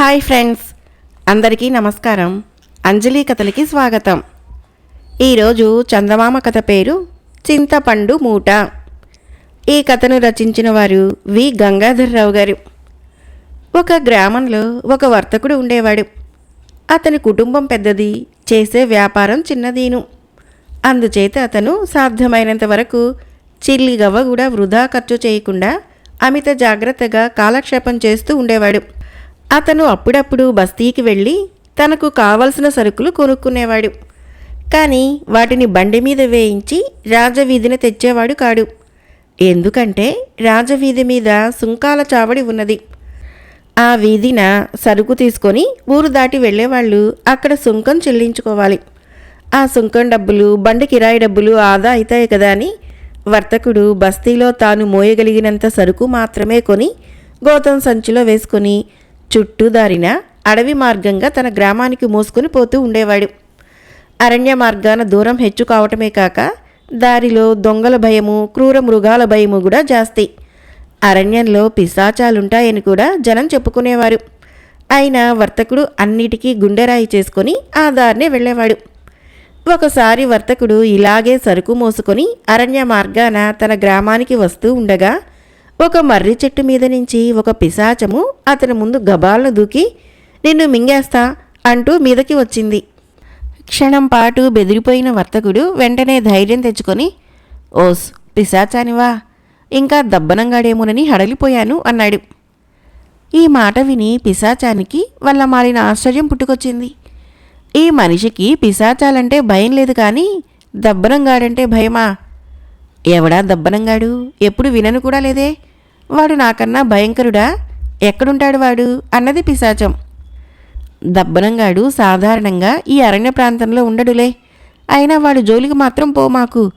Hi friends. అందరికీ నమస్కారం. అంజలి కథలకి స్వాగతం. ఈరోజు చందమామ కథ పేరు చింతపండు మూట. ఈ కథను రచించిన వారు వి. గంగాధర్రావు గారు. ఒక గ్రామంలో ఒక వర్తకుడు ఉండేవాడు. అతని కుటుంబం పెద్దది చేసే వ్యాపారం చిన్నదీను. అందుచేత అతను సాధ్యమైనంత వరకు చిల్లిగవ్వ కూడా వృధా ఖర్చు చేయకుండా అమిత జాగ్రత్తగా కాలక్షేపం చేస్తూ ఉండేవాడు. అతను అప్పుడప్పుడు బస్తీకి వెళ్ళి తనకు కావలసిన సరుకులు కొనుక్కునేవాడు. కానీ వాటిని బండి మీద వేయించి రాజవీధిని తెచ్చేవాడు కాడు. ఎందుకంటే రాజవీధి మీద సుంకాల చావడి ఉన్నది. ఆ వీధిన సరుకు తీసుకొని ఊరు దాటి వెళ్ళేవాళ్ళు అక్కడ సుంకం చెల్లించుకోవాలి. ఆ సుంకం డబ్బులు బండి కిరాయి డబ్బులు ఆదా అవుతాయి కదా అని వర్తకుడు బస్తీలో తాను మోయగలిగినంత సరుకు మాత్రమే కొని గోతం సంచిలో వేసుకొని చుట్టూ దారిన అడవి మార్గంగా తన గ్రామానికి మోసుకొని పోతూ ఉండేవాడు. అరణ్య మార్గాన దూరం హెచ్చు కావటమే కాక దారిలో దొంగల భయము క్రూర మృగాల భయము కూడా జాస్తి. అరణ్యంలో పిశాచాలుంటాయని కూడా జనం చెప్పుకునేవారు. అయినా వర్తకుడు అన్నిటికీ గుండెరాయి చేసుకొని ఆ దారినే వెళ్ళేవాడు. ఒకసారి వర్తకుడు ఇలాగే సరుకు మోసుకొని అరణ్య మార్గాన తన గ్రామానికి వస్తూ ఉండగా ఒక మర్రి చెట్టు మీద నుంచి ఒక పిశాచము అతని ముందు గబాలను దూకి నిన్ను మింగేస్తా అంటూ మీదకి వచ్చింది. క్షణం పాటు బెదిరిపోయిన వర్తకుడు వెంటనే ధైర్యం తెచ్చుకొని ఓస్ పిశాచానివా ఇంకా దబ్బనంగాడేమోనని హడలిపోయాను అన్నాడు. ఈ మాట విని పిశాచానికి వల్ల మారిన ఆశ్చర్యం పుట్టుకొచ్చింది. ఈ మనిషికి పిశాచాలంటే భయం లేదు కానీ దబ్బనంగాడంటే భయమా? ఎవడా దబ్బనంగాడు? ఎప్పుడు వినను కూడా లేదే? వాడు నాకన్నా భయంకరుడా? ఎక్కడుంటాడు వాడు? అన్నది పిశాచం. దబ్బనంగాడు సాధారణంగా ఈ అరణ్య ప్రాంతంలో ఉండడులే. అయినా వాడు జోలికి మాత్రం పో మాకు.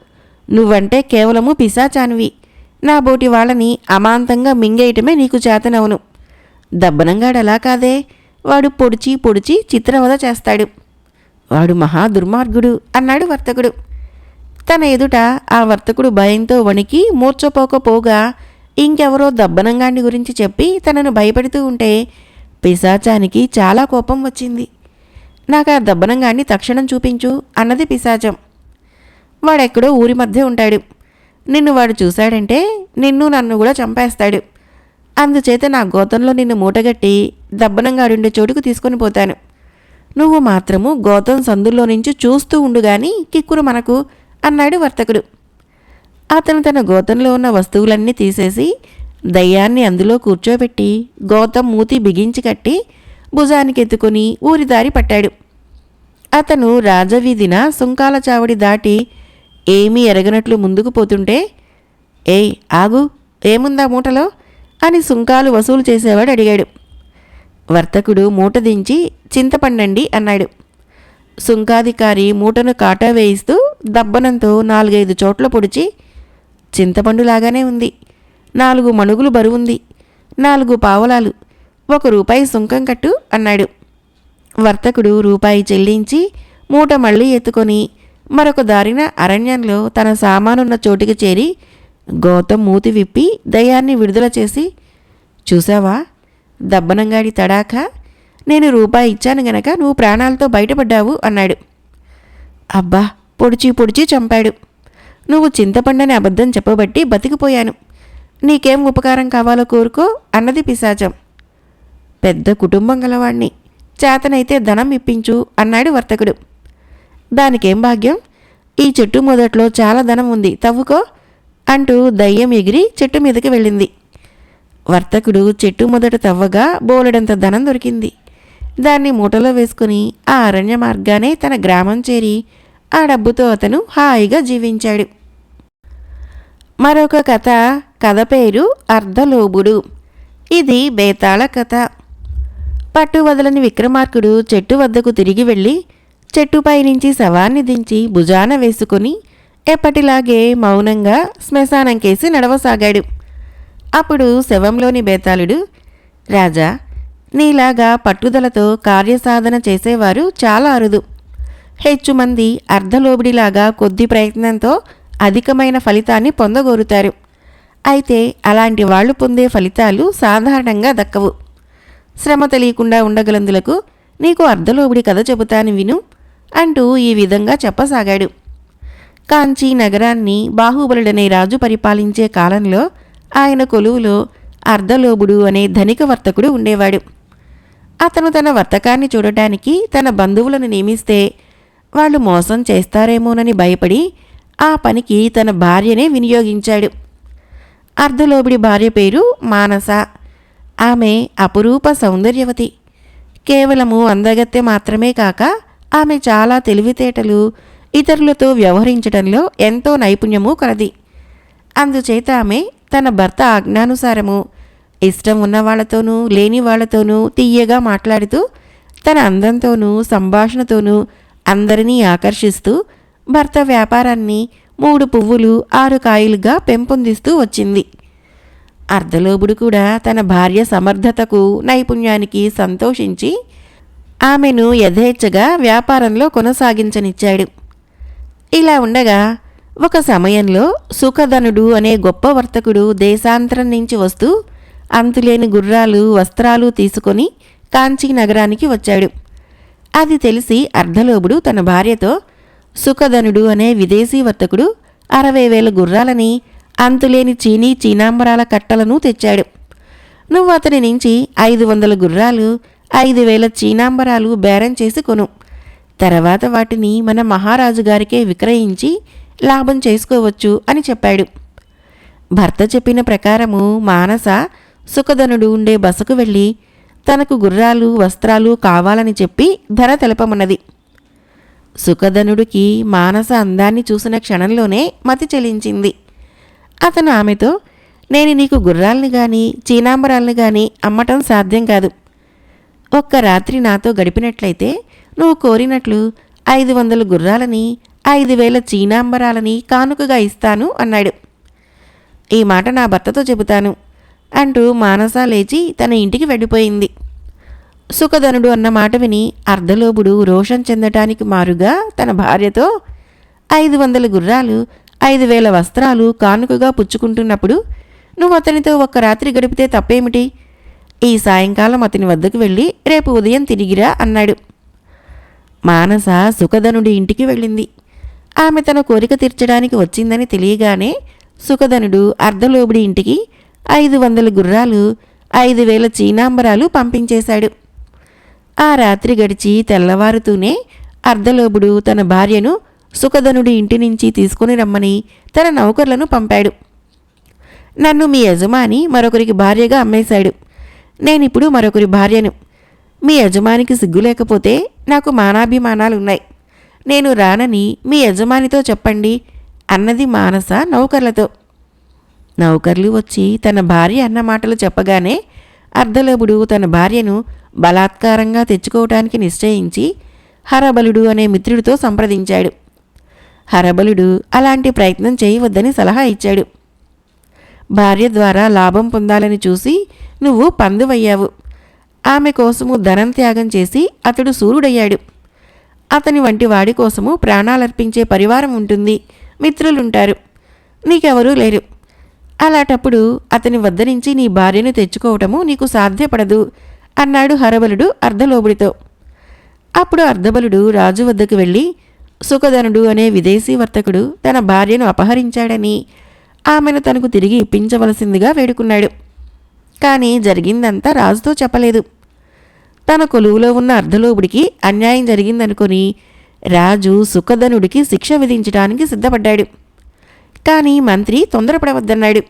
నువ్వంటే కేవలము పిశాచానివి. నా బోటి వాళ్ళని అమాంతంగా మింగేయటమే నీకు చేతనవును. దబ్బనంగాడు అలా కాదే. వాడు పొడిచి పొడిచి చిత్రవద చేస్తాడు. వాడు మహా దుర్మార్గుడు అన్నాడు వర్తకుడు. తన ఎదుట ఆ వర్తకుడు భయంతో వణికి మూర్చపోకపోగా ఇంకెవరో దబ్బనంగాండి గురించి చెప్పి తనను భయపెడుతూ ఉంటే పిశాచానికి చాలా కోపం వచ్చింది. నాకు ఆ దబ్బనంగాన్ని తక్షణం చూపించు అన్నది పిశాచం. వాడెక్కడో ఊరి మధ్య ఉంటాడు. నిన్ను వాడు చూశాడంటే నిన్ను నన్ను కూడా చంపేస్తాడు. అందుచేత నా గోతంలో నిన్ను మూటగట్టి దబ్బనంగాడుండే చోటుకు తీసుకొని పోతాను. నువ్వు మాత్రము గోతం సందుల్లో నుంచి చూస్తూ ఉండుగాని కిక్కురు మనకు అన్నాడు వర్తకుడు. అతను తన గోతంలో ఉన్న వస్తువులన్నీ తీసేసి దయ్యాన్ని అందులో కూర్చోబెట్టి గోతం మూతి బిగించి కట్టి భుజానికి ఎత్తుకొని ఊరి దారి పట్టాడు. అతను రాజవీధిన సుంకాల చావడి దాటి ఏమీ ఎరగనట్లు ముందుకు పోతుంటే ఏయ్ ఆగు ఏముందా మూటలో? అని సుంకాలు వసూలు చేసేవాడు అడిగాడు. వర్తకుడు మూట దించి చింతపండండి అన్నాడు. సుంకాధికారి మూటను కాటా వేయిస్తూ దబ్బనంతో నాలుగైదు చోట్ల పొడిచి చింతపండులాగానే ఉంది. నాలుగు మణుగులు బరువుంది. నాలుగు పావులాలు. ఒక రూపాయి సుంకం కట్టు అన్నాడు. వర్తకుడు రూపాయి చెల్లించి మూట మళ్ళీ ఎత్తుకొని మరొక దారిన అరణ్యంలో తన సామానున్న చోటికి చేరి గౌతమ్ మూతి విప్పి దయాన్ని విడుదల చేసి చూసావా దబ్బనంగాడి తడాక నేను రూపాయి ఇచ్చాను గనక నువ్వు ప్రాణాలతో బయటపడ్డావు అన్నాడు. అబ్బా! పొడిచి పొడిచి చంపాడు. నువ్వు చింతపండని అబద్ధం చెప్పబట్టి బతికిపోయాను. నీకేం ఉపకారం కావాలో కోరుకో అన్నది పిశాచం. పెద్ద కుటుంబం గలవాణ్ణి. చేతనైతే ధనం ఇప్పించు అన్నాడు వర్తకుడు. దానికేం భాగ్యం? ఈ చెట్టు మొదట్లో చాలా ధనం ఉంది తవ్వుకో అంటూ దయ్యం ఎగిరి చెట్టు మీదకి వెళ్ళింది. వర్తకుడు చెట్టు మొదట తవ్వగా బోలెడంత ధనం దొరికింది. దాన్ని మూటలో వేసుకుని ఆ అరణ్య మార్గానే తన గ్రామం చేరి ఆ డబ్బుతో అతను హాయిగా జీవించాడు. మరొక కథ కథ పేరు అర్ధలోబుడు. ఇది బేతాళ కథ. పట్టు వదలని విక్రమార్కుడు చెట్టు వద్దకు తిరిగి వెళ్ళి చెట్టుపై నుంచి శవాన్ని దించి భుజాన వేసుకుని ఎప్పటిలాగే మౌనంగా శ్మశానం కేసి నడవసాగాడు. అప్పుడు శవంలోని బేతాళుడు రాజా నీలాగా పట్టుదలతో కార్యసాధన చేసేవారు చాలా అరుదు. హెచ్చుమంది అర్ధలోబిడిలాగా కొద్ది ప్రయత్నంతో అధికమైన ఫలితాన్ని పొందగోరుతారు. అయితే అలాంటి వాళ్ళు పొందే ఫలితాలు సాధారణంగా దక్కవు. శ్రమ తెలియకుండా ఉండగలందులకు నీకు అర్ధలోబుడి కథ చెబుతాను విను అంటూ ఈ విధంగా చెప్పసాగాడు. కాంచీ నగరాన్ని బాహుబలుడనే రాజు పరిపాలించే కాలంలో ఆయన కొలువులో అర్ధలోబుడు అనే ధనిక వర్తకుడు ఉండేవాడు. అతను తన వర్తకాన్ని చూడటానికి తన బంధువులను నియమిస్తే వాళ్ళు మోసం చేస్తారేమోనని భయపడి ఆ పనికి తన భార్యనే వినియోగించాడు. అర్ధలోబిడి భార్య పేరు మానస. ఆమె అపురూప సౌందర్యవతి. కేవలము అందగత్తె మాత్రమే కాక ఆమె చాలా తెలివితేటలు ఇతరులతో వ్యవహరించడంలో ఎంతో నైపుణ్యము కలది. అందుచేత ఆమె తన భర్త ఆజ్ఞానుసారము ఇష్టం ఉన్న వాళ్ళతోనూ లేని వాళ్ళతోనూ తీయగా మాట్లాడుతూ తన అందంతోనూ సంభాషణతోనూ అందరినీ ఆకర్షిస్తూ భర్త వ్యాపారాన్ని మూడు పువ్వులు ఆరు కాయలుగా పెంపొందిస్తూ వచ్చింది. అర్ధలోబుడు కూడా తన భార్య సమర్థతకు నైపుణ్యానికి సంతోషించి ఆమెను యథేచ్ఛగా వ్యాపారంలో కొనసాగించనిచ్చాడు. ఇలా ఉండగా ఒక సమయంలో సుఖధనుడు అనే గొప్ప వర్తకుడు దేశాంతరం నుంచి వస్తూ అంతులేని గుర్రాలు వస్త్రాలు తీసుకొని కాంచీ నగరానికి వచ్చాడు. అది తెలిసి అర్ధలోబుడు తన భార్యతో సుఖధనుడు అనే విదేశీ వర్తకుడు అరవై వేల గుర్రాలని అంతులేని చీనీ చీనాంబరాల కట్టలను తెచ్చాడు. నువ్వు అతని నుంచి ఐదు వందల గుర్రాలు ఐదు వేల చీనాంబరాలు బేరం చేసి కొను. తర్వాత వాటిని మన మహారాజు గారికే విక్రయించి లాభం చేసుకోవచ్చు అని చెప్పాడు. భర్త చెప్పిన ప్రకారము మానస సుఖధనుడు ఉండే బసకు వెళ్ళి తనకు గుర్రాలు వస్త్రాలు కావాలని చెప్పి ధర తెలపమన్నది. సుఖధనుడికి మానస అందాన్ని చూసిన క్షణంలోనే మతి చెలించింది. అతను ఆమెతో నేను నీకు గుర్రాల్ని కానీ చీనాంబరాల్ని కానీ అమ్మటం సాధ్యం కాదు. ఒక్క రాత్రి నాతో గడిపినట్లయితే నువ్వు కోరినట్లు ఐదు వందల గుర్రాలని ఐదు వేల చీనాంబరాలని కానుకగా ఇస్తాను అన్నాడు. ఈ మాట నా భర్తతో చెబుతాను అంటూ మానస లేచి తన ఇంటికి వెళ్ళిపోయింది. సుఖధనుడు అన్న మాట విని అర్ధలోపుడు రోషం చెందటానికి మారుగా తన భార్యతో ఐదు వందల గుర్రాలు ఐదు వేల వస్త్రాలు కానుకగా పుచ్చుకుంటున్నప్పుడు నువ్వు అతనితో ఒక్క రాత్రి గడిపితే తప్పేమిటి? ఈ సాయంకాలం అతని వద్దకు వెళ్ళి రేపు ఉదయం తిరిగిరా అన్నాడు. మానస సుఖధనుడి ఇంటికి వెళ్ళింది. ఆమె తన కోరిక తీర్చడానికి వచ్చిందని తెలియగానే సుఖధనుడు అర్ధలోబుడి ఇంటికి ఐదు వందల గుర్రాలు ఐదు వేల చీనాంబరాలు పంపించేశాడు. ఆ రాత్రి గడిచి తెల్లవారుతూనే అర్ధలోబుడు తన భార్యను సుఖధనుడి ఇంటి నుంచి తీసుకుని రమ్మని తన నౌకర్లను పంపాడు. నన్ను మీ యజమాని మరొకరికి భార్యగా అమ్మేశాడు. నేనిప్పుడు మరొకరి భార్యను. మీ యజమానికి సిగ్గు లేకపోతే నాకు మానాభిమానాలున్నాయి. నేను రానని మీ యజమానితో చెప్పండి అన్నది మానస నౌకర్లతో. నౌకర్లు వచ్చి తన భార్య అన్న మాటలు చెప్పగానే అర్ధలోబుడు తన భార్యను బలాత్కారంగా తెచ్చుకోవటానికి నిశ్చయించి హరబలుడు అనే మిత్రుడితో సంప్రదించాడు. హరబలుడు అలాంటి ప్రయత్నం చేయవద్దని సలహా ఇచ్చాడు. భార్య ద్వారా లాభం పొందాలని చూసి నువ్వు పందువయ్యావు. ఆమె కోసము ధనం త్యాగం చేసి అతడు సూర్యుడయ్యాడు అతని వంటి వాడి కోసము ప్రాణాలర్పించే పరివారం ఉంటుంది. మిత్రులుంటారు. నీకెవరూ లేరు. అలాంటప్పుడు అతని వద్ద నుంచి నీ భార్యను తెచ్చుకోవటము నీకు సాధ్యపడదు. అన్నాడు హరబలుడు అర్ధలోబుడితో. అప్పుడు అర్ధబలుడు రాజు వద్దకు వెళ్ళి సుఖధనుడు అనే విదేశీ వర్తకుడు తన భార్యను అపహరించాడని ఆమెను తనకు తిరిగి ఇప్పించవలసిందిగా వేడుకున్నాడు. కానీ జరిగిందంతా రాజుతో చెప్పలేదు. తన కొలువులో ఉన్న అర్ధలోబుడికి అన్యాయం జరిగిందనుకొని రాజు సుఖధనుడికి శిక్ష విధించడానికి సిద్ధపడ్డాడు. కానీ మంత్రి తొందరపడవద్దన్నాడు.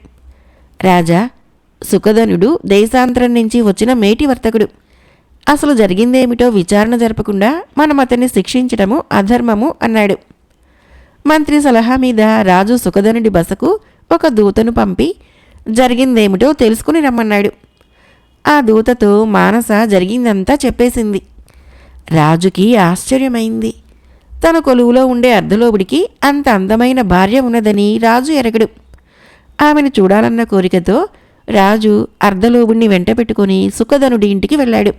రాజా సుఖధనుడు దేశాంతరం నుంచి వచ్చిన మేటి వర్తకుడు. అసలు జరిగిందేమిటో విచారణ జరపకుండా మనం అతన్ని శిక్షించడము అధర్మము అన్నాడు. మంత్రి సలహా మీద రాజు సుఖధనుడి బసకు ఒక దూతను పంపి జరిగిందేమిటో తెలుసుకుని రమ్మన్నాడు. ఆ దూతతో మానస జరిగిందంతా చెప్పేసింది. రాజుకి ఆశ్చర్యమైంది. తన కొలువులో ఉండే అర్ధలోబుడికి అంత అందమైన భార్య ఉన్నదని రాజు ఎరగడు. ఆమెను చూడాలన్న కోరికతో రాజు అర్ధలోబుణ్ణి వెంట పెట్టుకుని సుఖధనుడి ఇంటికి వెళ్ళాడు.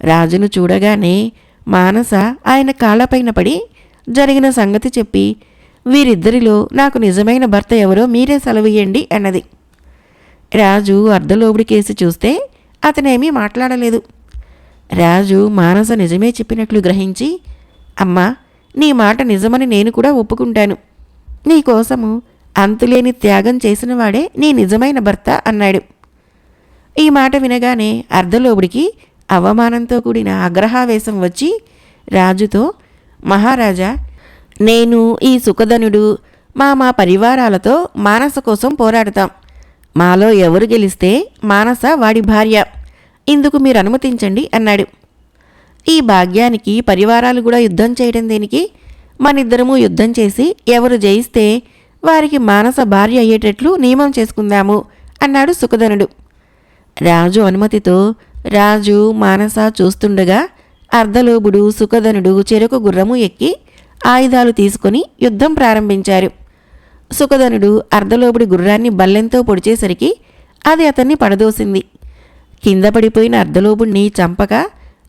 రాజును చూడగానే మానస ఆయన కాళ్ళపైన పడి జరిగిన సంగతి చెప్పి వీరిద్దరిలో నాకు నిజమైన భర్త ఎవరో మీరే సెలవియండి అన్నది. రాజు అర్ధలోబుడి కేసి చూస్తే అతనేమీ మాట్లాడలేదు. రాజు మానస నిజమే చెప్పినట్లు గ్రహించి అమ్మా నీ మాట నిజమని నేను కూడా ఒప్పుకుంటాను. నీకోసము అంతులేని త్యాగం చేసినవాడే నీ నిజమైన భర్త అన్నాడు. ఈ మాట వినగానే అర్ధలోబుడికి అవమానంతో కూడిన ఆగ్రహావేశం వచ్చి రాజుతో మహారాజా నేను ఈ సుఖధనుడు మా మా పరివారాలతో మానస కోసం పోరాడతాం. మాలో ఎవరు గెలిస్తే మానస వాడి భార్య. ఇందుకు మీరు అనుమతించండి అన్నాడు. ఈ భాగ్యానికి పరివారాలు కూడా యుద్ధం చేయడం దేనికి? మనిద్దరము యుద్ధం చేసి ఎవరు జయిస్తే వారికి మానస భార్య అయ్యేటట్లు నియమం చేసుకుందాము అన్నాడు సుఖధనుడు. రాజు అనుమతితో రాజు మానస చూస్తుండగా అర్ధలోబుడు సుఖధనుడు చెరుకు గుర్రము ఎక్కి ఆయుధాలు తీసుకొని యుద్ధం ప్రారంభించారు. సుఖధనుడు అర్ధలోబుడి గుర్రాన్ని బల్లెంతో పొడిచేసరికి అది అతన్ని పడదోసింది. కింద పడిపోయిన అర్ధలోబుణ్ణి చంపక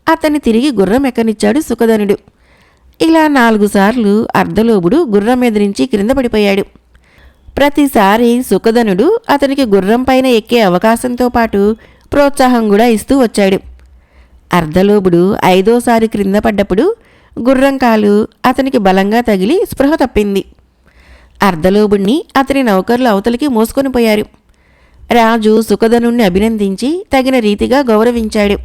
అతన్ని తిరిగి గుర్రం ఎక్కనిచ్చాడు సుఖధనుడు. ఇలా నాలుగు సార్లు అర్ధలోబుడు గుర్రం ఎదిరించి క్రింద పడిపోయాడు. ప్రతిసారి సుఖధనుడు అతనికి గుర్రం పైన ఎక్కే అవకాశంతో పాటు ప్రోత్సాహం కూడా ఇస్తూ వచ్చాడు. అర్ధలోబుడు ఐదోసారి క్రింద పడ్డప్పుడు గుర్రం కాలు అతనికి బలంగా తగిలి స్పృహ తప్పింది. అర్ధలోబుణ్ణి అతని నౌకర్లు అవతలికి మోసుకొని పోయారు. రాజు సుఖధనుణ్ణి అభినందించి తగిన రీతిగా గౌరవించాడు.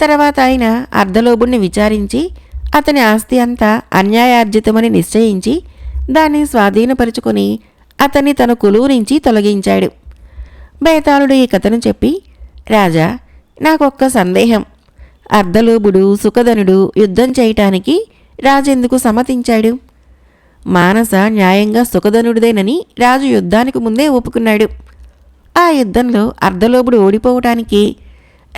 తర్వాత ఆయన అర్ధలోబుణ్ణి విచారించి అతని ఆస్తి అంతా అన్యాయార్జితమని నిశ్చయించి దాన్ని స్వాధీనపరుచుకొని అతన్ని తన కొలువు నుంచి తొలగించాడు. బేతాళుడు ఈ కథను చెప్పి రాజా నాకొక్క సందేహం. అర్ధలోభుడు సుఖధనుడు యుద్ధం చేయటానికి రాజెందుకు సమ్మతించాడు? మానస న్యాయంగా సుఖధనుడిదేనని రాజు యుద్ధానికి ముందే ఒప్పుకున్నాడు. ఆ యుద్ధంలో అర్ధలోబుడు ఓడిపోవటానికి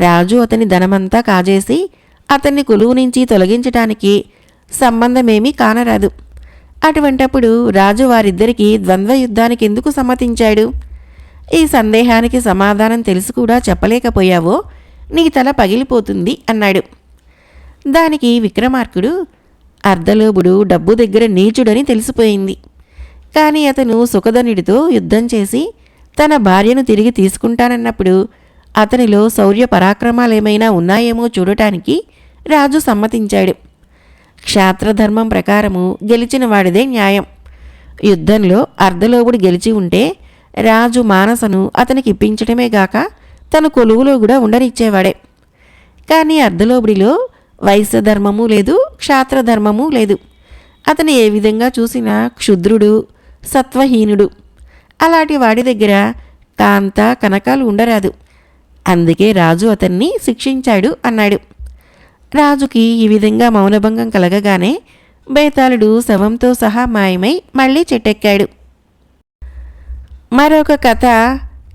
రాజు అతని ధనమంతా కాజేసి అతన్ని కొలువు నుంచి తొలగించటానికి సంబంధమేమీ కానరాదు. అటువంటప్పుడు రాజు వారిద్దరికీ ద్వంద్వ యుద్ధానికి ఎందుకు సమ్మతించాడు? ఈ సందేహానికి సమాధానం తెలిసి కూడా చెప్పలేకపోయావో నీ తల పగిలిపోతుంది అన్నాడు. దానికి విక్రమార్కుడు అర్ధలోబుడు డబ్బు దగ్గర నీచుడని తెలిసిపోయింది. కానీ అతను సుఖధనుడితో యుద్ధం చేసి తన భార్యను తిరిగి తీసుకుంటానన్నప్పుడు అతనిలో శౌర్య పరాక్రమాలేమైనా ఉన్నాయేమో చూడటానికి రాజు సమ్మతించాడు. క్షాత్రధర్మం ప్రకారము గెలిచిన వాడిదే న్యాయం. యుద్ధంలో అర్ధలోగుడు గెలిచి ఉంటే రాజు మానసను అతనికి ఇప్పించడమే గాక తన కొలువులో కూడా ఉండనిచ్చేవాడే. కానీ అర్ధలోబుడిలో వైశ్యధర్మము లేదు క్షాత్రధర్మము లేదు. అతను ఏ విధంగా చూసినా క్షుద్రుడు సత్వహీనుడు. అలాంటి వాడి దగ్గర కాంత కనకాలు ఉండరాదు. అందుకే రాజు అతన్ని శిక్షించాడు అన్నాడు. రాజుకి ఈ విధంగా మౌనభంగం కలగగానే బేతాళుడు శవంతో సహా మాయమై మళ్ళీ చెట్టెక్కాడు. మరొక కథ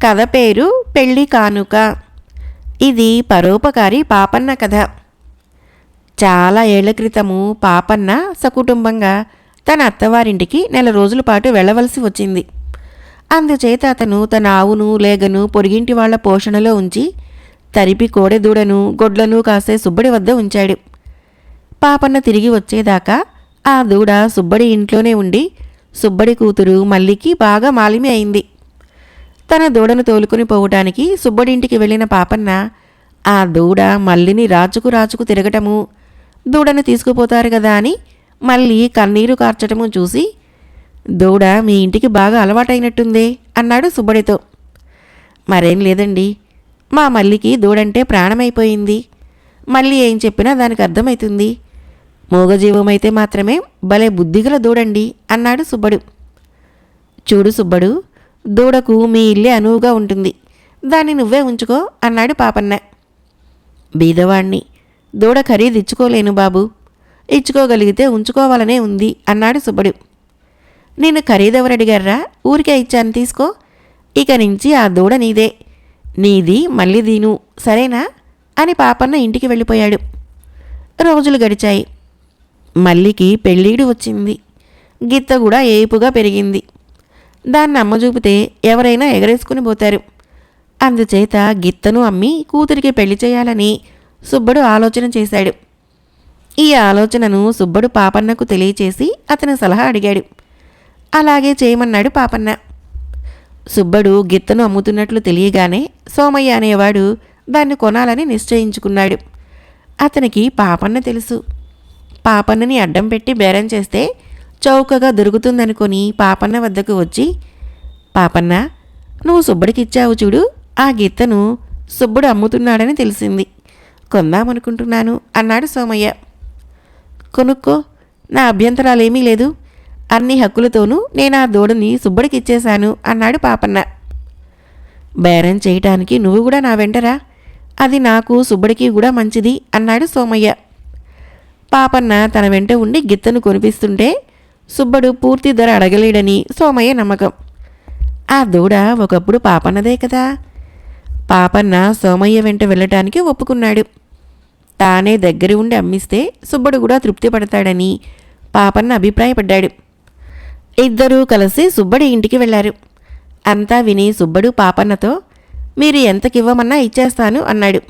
కథ పేరు పెళ్ళి కానుక. ఇది పరోపకారి పాపన్న కథ. చాలా ఏళ్ళ క్రితము పాపన్న సకుటుంబంగా తన అత్తవారింటికి నెల రోజుల పాటు వెళ్ళవలసి వచ్చింది. అందుచేత అతను తన ఆవును లేగను పొరిగింటి వాళ్ళ పోషణలో ఉంచి తరిపి కోడెదూడను గొడ్లను కాసే సుబ్బడి వద్ద ఉంచాడు. పాపన్న తిరిగి వచ్చేదాకా ఆ దూడ సుబ్బడి ఇంట్లోనే ఉండి సుబ్బడి కూతురు మల్లికి బాగా మాలిమి అయింది. తన దూడను తోలుకుని పోవటానికి సుబ్బడింటికి వెళ్ళిన పాపన్న ఆ దూడ మల్లిని రాచుకు రాచుకు తిరగటము దూడను తీసుకుపోతారు కదా అని మళ్ళీ కన్నీరు కార్చటము చూసి దూడ మీ ఇంటికి బాగా అలవాటైనట్టుందే అన్నాడు సుబ్బడితో. మరేం లేదండి మా మల్లికి దూడంటే ప్రాణమైపోయింది. మళ్ళీ ఏం చెప్పినా దానికి అర్థమవుతుంది మూగజీవమైతే మాత్రమే భలే బుద్ధిగల దూడండి అన్నాడు సుబ్బడు. చూడు సుబ్బడు దూడకు మీ ఇల్లే అనువుగా ఉంటుంది. దాన్ని నువ్వే ఉంచుకో అన్నాడు పాపన్న. బీదవాణ్ణి దూడ ఖరీదు ఇచ్చుకోలేను బాబు. ఇచ్చుకోగలిగితే ఉంచుకోవాలనే ఉంది అన్నాడు సుబ్బడు. నేను ఖరీదెవరు ఊరికే ఇచ్చాను తీసుకో. ఇక నుంచి ఆ దూడ నీదే. నీది మళ్ళీ దీను సరేనా? అని పాపన్న ఇంటికి వెళ్ళిపోయాడు. రోజులు గడిచాయి. మల్లికి పెళ్ళీడు వచ్చింది. గిత్త కూడా ఏపుగా పెరిగింది. దాన్ని అమ్మ చూపితే ఎవరైనా ఎగరేసుకుని పోతారు. అందుచేత గిత్తను అమ్మి కూతురికి పెళ్ళి చేయాలని సుబ్బడు ఆలోచన చేశాడు. ఈ ఆలోచనను సుబ్బడు పాపన్నకు తెలియచేసి అతని సలహా అడిగాడు. అలాగే చేయమన్నాడు పాపన్న. సుబ్బడు గిత్తను అమ్ముతున్నట్లు తెలియగానే సోమయ్య అనేవాడు దాన్ని కొనాలని నిశ్చయించుకున్నాడు. అతనికి పాపన్న తెలుసు. పాపన్నని అడ్డం పెట్టి బేరం చేస్తే చౌకగా దొరుకుతుందనుకొని పాపన్న వద్దకు వచ్చి పాపన్న నువ్వు సుబ్బడికి ఇచ్చావు చూడు ఆ గిత్తను సుబ్బుడు అమ్ముతున్నాడని తెలిసింది. కొందామనుకుంటున్నాను అన్నాడు సోమయ్య. కొనుక్కో నా అభ్యంతరాలేమీ లేదు. అన్ని హక్కులతోనూ నేను ఆ దూడని సుబ్బడికిచ్చేశాను అన్నాడు పాపన్న. బేరం చేయటానికి నువ్వు కూడా నా వెంటరా? అది నాకు సుబ్బడికి కూడా మంచిది అన్నాడు సోమయ్య. పాపన్న తన వెంట ఉండి గిత్తను కొనిపిస్తుంటే సుబ్బడు పూర్తి ధర అడగలేడని సోమయ్య నమ్మకం. ఆ దూడ ఒకప్పుడు పాపన్నదే కదా? పాపన్న సోమయ్య వెంట వెళ్ళటానికి ఒప్పుకున్నాడు. తానే దగ్గర ఉండి అమ్మిస్తే సుబ్బడు కూడా తృప్తి పడతాడని పాపన్న అభిప్రాయపడ్డాడు. ఇద్దరూ కలిసి సుబ్బడి ఇంటికి వెళ్ళారు. అంతా విని సుబ్బడు పాపన్నతో మీరు ఎంతకివ్వమన్నా ఇచ్చేస్తాను అన్నాడు.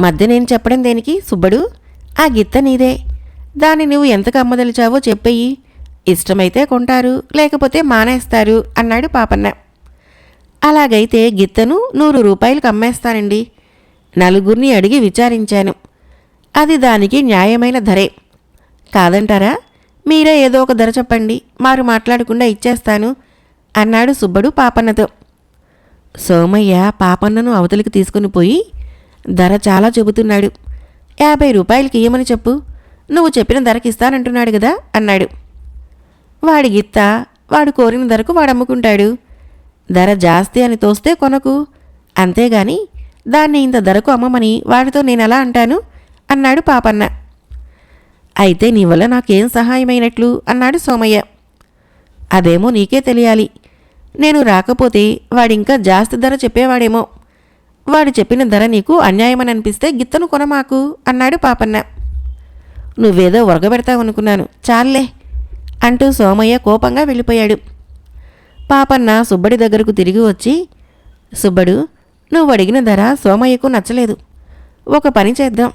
మధ్య నేను చెప్పడం దేనికి? సుబ్బడు ఆ గిత్త నీదే. దాన్ని నువ్వు ఎంతకు అమ్మదలిచావో చెప్పేయి. ఇష్టమైతే కొంటారు లేకపోతే మానేస్తారు అన్నాడు పాపన్న. అలాగైతే గిత్తను నూరు రూపాయలకు అమ్మేస్తానండి. నలుగురిని అడిగి విచారించాను. అది దానికి న్యాయమైన ధరే. కాదంటారా? మీరే ఏదో ఒక ధర చెప్పండి మారు మాట్లాడకుండా ఇచ్చేస్తాను అన్నాడు సుబ్బడు పాపన్నతో. సోమయ్య పాపన్నను అవతలికి తీసుకుని పోయి ధర చాలా చెబుతున్నాడు. యాభై రూపాయలకి ఇయ్యమని చెప్పు నువ్వు చెప్పిన ధరకి ఇస్తానంటున్నాడు కదా అన్నాడు. వాడి గిత్త వాడు కోరిన ధరకు వాడు అమ్ముకుంటాడు. ధర జాస్తి అని తోస్తే కొనకు అంతేగాని దాన్ని ఇంత ధరకు అమ్మమని వాడితో నేను ఎలా అంటాను అన్నాడు పాపన్న. అయితే నీ వల్ల నాకేం సహాయమైనట్లు? అన్నాడు సోమయ్య. అదేమో నీకే తెలియాలి. నేను రాకపోతే వాడింకా జాస్తి ధర చెప్పేవాడేమో. వాడు చెప్పిన ధర నీకు అన్యాయమని అనిపిస్తే గిత్తను కొనమాకు అన్నాడు పాపన్న. నువ్వేదో ఉరగబెడతావనుకున్నాను చాలే అంటూ సోమయ్య కోపంగా వెళ్ళిపోయాడు. పాపన్న సుబ్బడి దగ్గరకు తిరిగి వచ్చి సుబ్బడు నువ్వు అడిగిన ధర సోమయ్యకు నచ్చలేదు. ఒక పని చేద్దాం.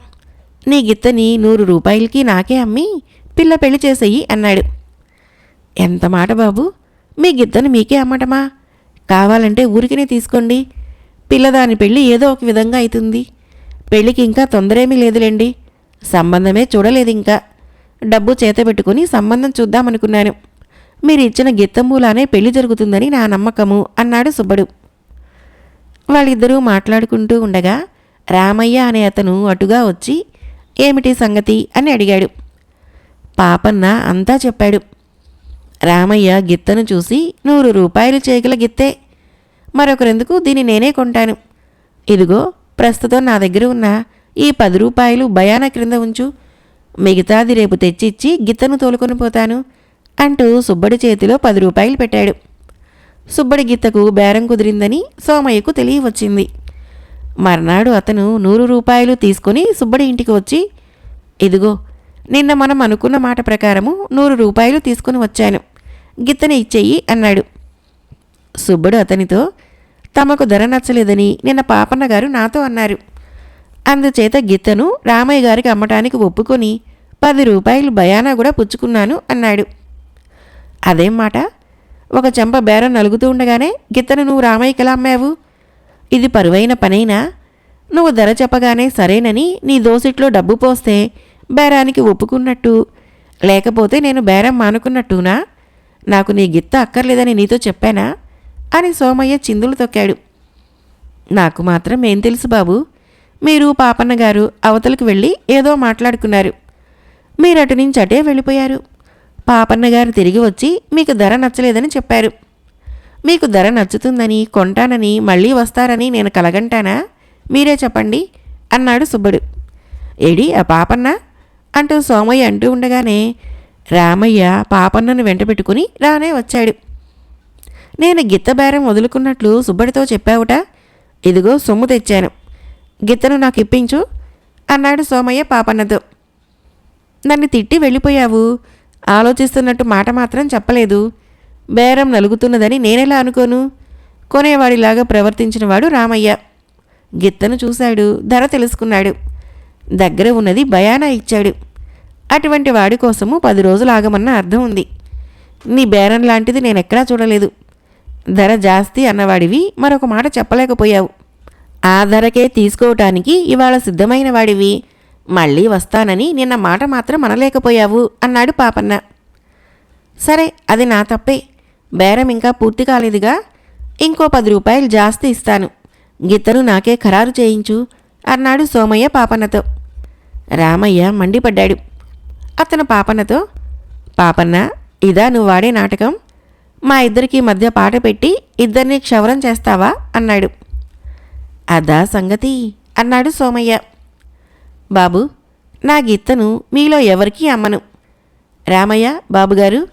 నీ గిత్తని నూరు రూపాయలకి నాకే అమ్మి పిల్ల పెళ్ళి చేసేయి అన్నాడు. ఎంత మాట బాబు? మీ గిత్తని మీకే అమ్మటమా? కావాలంటే ఊరికినే తీసుకోండి. పిల్లదాని పెళ్ళి ఏదో ఒక విధంగా అవుతుంది పెళ్ళికి ఇంకా తొందరేమీ లేదులేండి. సంబంధమే చూడలేదు ఇంకా డబ్బు చేతబెట్టుకుని సంబంధం చూద్దామనుకున్నాను. మీరు ఇచ్చిన గిత్తమూలానే పెళ్ళి జరుగుతుందని నా నమ్మకము అన్నాడు సుబ్బడు. వాళ్ళిద్దరూ మాట్లాడుకుంటూ ఉండగా రామయ్య అనే అతను అటుగా వచ్చి ఏమిటి సంగతి అని అడిగాడు. పాపన్న అంతా చెప్పాడు. రామయ్య గిత్తను చూసి నూరు రూపాయలు చేయగల గిత్తే మరొకరెందుకు దీన్ని నేనే కొంటాను. ఇదిగో ప్రస్తుతం నా దగ్గర ఉన్న ఈ పది రూపాయలు భయాన క్రింద ఉంచు. మిగతాది రేపు తెచ్చిచ్చి గిత్తను తోలుకొని పోతాను అంటూ సుబ్బడి చేతిలో పది రూపాయలు పెట్టాడు. సుబ్బడి గిత్తకు బేరం కుదిరిందని సోమయ్యకు తెలియవచ్చింది. మర్నాడు అతను నూరు రూపాయలు తీసుకొని సుబ్బడి ఇంటికి వచ్చి ఇదిగో నిన్న మనం అనుకున్న మాట ప్రకారము నూరు రూపాయలు తీసుకుని వచ్చాను. గిత్తని ఇచ్చేయి అన్నాడు. సుబ్బడు అతనితో తమకు ధర నచ్చలేదని నిన్న పాపన్న గారు నాతో అన్నారు. అందుచేత గిత్తను రామయ్య గారికి అమ్మటానికి ఒప్పుకొని పది రూపాయలు భయానా కూడా పుచ్చుకున్నాను అన్నాడు. అదేం మాట? ఒక చెంప బేరం నలుగుతూ ఉండగానే గిత్తను నువ్వు రామయ్యకి ఎలా అమ్మావు? ఇది పరువైన పనైనా? నువ్వు ధర చెప్పగానే సరేనని నీ దోసిట్లో డబ్బు పోస్తే బేరానికి ఒప్పుకున్నట్టు. లేకపోతే నేను బేరం మానుకున్నట్టునా? నాకు నీ గిత్త అక్కర్లేదని నీతో చెప్పానా? అని సోమయ్య చిందులు తొక్కాడు. నాకు మాత్రం ఏం తెలుసు బాబు? మీరు పాపన్న గారు అవతలకు వెళ్ళి ఏదో మాట్లాడుకున్నారు. మీరు అటు నుంచి అటే వెళ్ళిపోయారు. పాపన్న గారు తిరిగి వచ్చి మీకు ధర నచ్చలేదని చెప్పారు. మీకు ధర నచ్చుతుందని కొంటానని మళ్ళీ వస్తారని నేను కలగంటానా? మీరే చెప్పండి అన్నాడు సుబ్బడు. ఏడి ఆ పాపన్న? అంటూ సోమయ్య అంటూ ఉండగానే రామయ్య పాపన్నను వెంట పెట్టుకుని రానే వచ్చాడు. నేను గిత్తబేరం వదులుకున్నట్లు సుబ్బడితో చెప్పావుట? ఇదిగో సొమ్ము తెచ్చాను. గిత్తను నాకు ఇప్పించు అన్నాడు సోమయ్య పాపన్నతో. నన్ను తిట్టి వెళ్ళిపోయావు. ఆలోచిస్తున్నట్టు మాట మాత్రం చెప్పలేదు. బేరం నలుగుతున్నదని నేనెలా అనుకోను? కొనేవాడిలాగా ప్రవర్తించినవాడు రామయ్య. గిత్తను చూశాడు ధర తెలుసుకున్నాడు. దగ్గర ఉన్నది భయానా ఇచ్చాడు. అటువంటి వాడి కోసము పది రోజులు ఆగమన్న అర్థం ఉంది. నీ బేరం లాంటిది నేనెక్కడా చూడలేదు. ధర జాస్తి అన్నవాడివి మరొక మాట చెప్పలేకపోయావు. ఆ ధరకే తీసుకోవటానికి ఇవాళ సిద్ధమైన వాడివి. మళ్ళీ వస్తానని నిన్న మాట మాత్రం అనలేకపోయావు అన్నాడు పాపన్న. సరే అది నా తప్పే. బేరం ఇంకా పూర్తి కాలేదుగా. ఇంకో పది రూపాయలు జాస్తి ఇస్తాను. గిత్తను నాకే ఖరారు చేయించు అన్నాడు సోమయ్య పాపన్నతో. రామయ్య మండిపడ్డాడు. అతను పాపన్నతో పాపన్న ఇదా నువ్వు వాడే నాటకం? మా ఇద్దరికి మధ్య పాట పెట్టి ఇద్దరిని క్షవరం చేస్తావా? అన్నాడు. అదా సంగతి అన్నాడు సోమయ్య. బాబు నా గిత్తను మీలో ఎవరికీ అమ్మను. రామయ్య బాబుగారు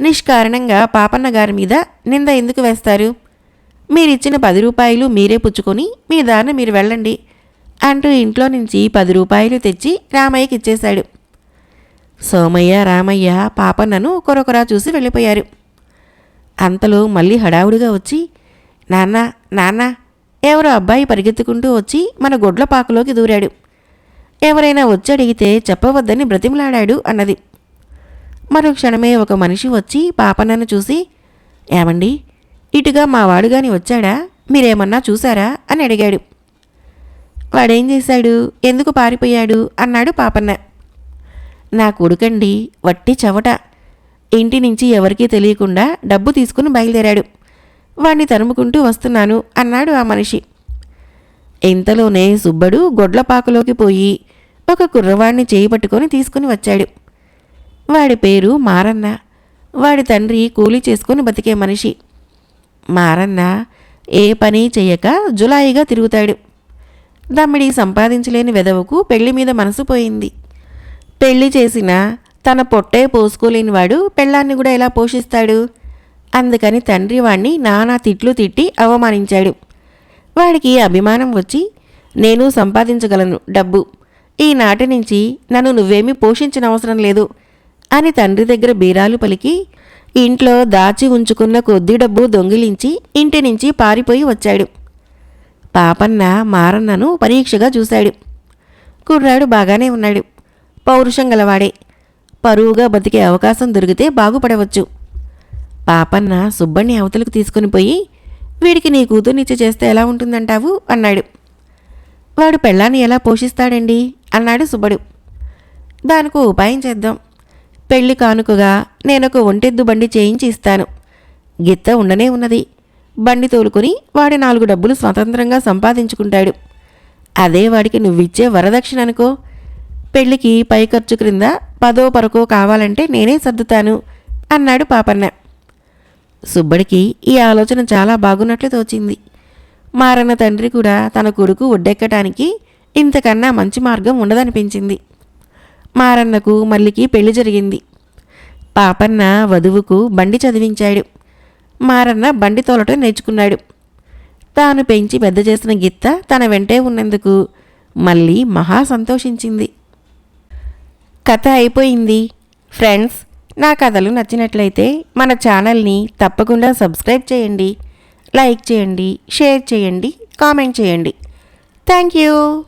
నిష్కారణంగా పాపన్న గారి మీద నింద ఎందుకు వేస్తారు? మీరిచ్చిన పది రూపాయలు మీరే పుచ్చుకొని మీ దారిన మీరు వెళ్ళండి అంటూ ఇంట్లో నుంచి పది రూపాయలు తెచ్చి రామయ్యకి ఇచ్చేశాడు. సోమయ్య రామయ్య పాపన్నను ఒకరొకరా చూసి వెళ్ళిపోయారు. అంతలో మళ్ళీ హడావుడిగా వచ్చి నాన్న నాన్న ఎవరో అబ్బాయి పరిగెత్తుకుంటూ వచ్చి మన గొడ్ల పాకలోకి దూరాడు. ఎవరైనా వచ్చి అడిగితే చెప్పవద్దని బ్రతిమలాడాడు అన్నది. మరో క్షణమే ఒక మనిషి వచ్చి పాపన్నను చూసి ఏమండి? ఇటుగా మా వాడుగాని వచ్చాడా? మీరేమన్నా చూసారా? అని అడిగాడు. వాడేం చేశాడు? ఎందుకు పారిపోయాడు? అన్నాడు పాపన్న. నా కొడుకండి వట్టి చవట ఇంటి నుంచి ఎవరికీ తెలియకుండా డబ్బు తీసుకుని బయలుదేరాడు. వాణ్ణి తరుముకుంటూ వస్తున్నాను అన్నాడు ఆ మనిషి. ఇంతలోనే సుబ్బడు గొడ్లపాకులోకి పోయి ఒక కుర్రవాణ్ణి చేయి పట్టుకొని తీసుకుని వచ్చాడు. వాడి పేరు మారన్న. వాడి తండ్రి కూలి చేసుకుని బతికే మనిషి. మారన్న ఏ పని చేయక జులాయిగా తిరుగుతాడు. దమ్మిడి సంపాదించలేని వెదవకు పెళ్ళి మీద మనసు పోయింది. పెళ్ళి చేసిన తన పొట్టే పోసుకోలేని వాడు పెళ్ళాన్ని కూడా ఎలా పోషిస్తాడు? అందుకని తండ్రి వాణ్ణి నానా తిట్లు తిట్టి అవమానించాడు. వాడికి అభిమానం వచ్చి నేను సంపాదించగలను డబ్బు. ఈనాటి నుంచి నన్ను నువ్వేమీ పోషించిన అవసరం లేదు. అని తండ్రి దగ్గర బీరాలు పలికి ఇంట్లో దాచి ఉంచుకున్న కొద్ది డబ్బు దొంగిలించి ఇంటి నుంచి పారిపోయి వచ్చాడు. పాపన్న మారన్నను పరీక్షగా చూశాడు. కుర్రాడు బాగానే ఉన్నాడు. పౌరుషం గలవాడే. పరువుగా బతికే అవకాశం దొరికితే బాగుపడవచ్చు. పాపన్న సుబ్బణ్ణి అవతలకు తీసుకుని పోయి వీడికి నీ కూతుర్నిచ్చి చేస్తే ఎలా ఉంటుందంటావు? అన్నాడు. వాడు పెళ్ళాన్ని ఎలా పోషిస్తాడండి? అన్నాడు సుబ్బడు. దానికో ఉపాయం చేద్దాం. పెళ్ళి కానుకగా నేనొక ఒంటెద్దు బండి చేయించి ఇస్తాను గిత్త ఉండనే ఉన్నది. బండి తోలుకొని వాడి నాలుగు డబ్బులు స్వతంత్రంగా సంపాదించుకుంటాడు. అదే వాడికి నువ్విచ్చే వరదక్షిణ అనుకో. పెళ్ళికి పై ఖర్చు క్రింద పదో పరకో కావాలంటే నేనే సర్దుతాను అన్నాడు పాపన్న. సుబ్బడికి ఈ ఆలోచన చాలా బాగున్నట్లు తోచింది. మారన్న తండ్రి కూడా తన కొడుకు ఒడ్డెక్కటానికి ఇంతకన్నా మంచి మార్గం ఉండదనిపించింది. మారన్నకు మల్లికి పెళ్ళి జరిగింది. పాపన్న వధువుకు బండి చదివించాడు. మారన్న బండి తోలటం నేర్చుకున్నాడు. తాను పెంచి పెద్ద చేసిన గిత్త తన వెంటే ఉన్నందుకు మళ్ళీ మహా సంతోషించింది. కథ అయిపోయింది. ఫ్రెండ్స్ నా కథలు నచ్చినట్లయితే మన ఛానల్ని తప్పకుండా సబ్స్క్రైబ్ చేయండి. లైక్ చేయండి షేర్ చేయండి కామెంట్ చేయండి. Thank you.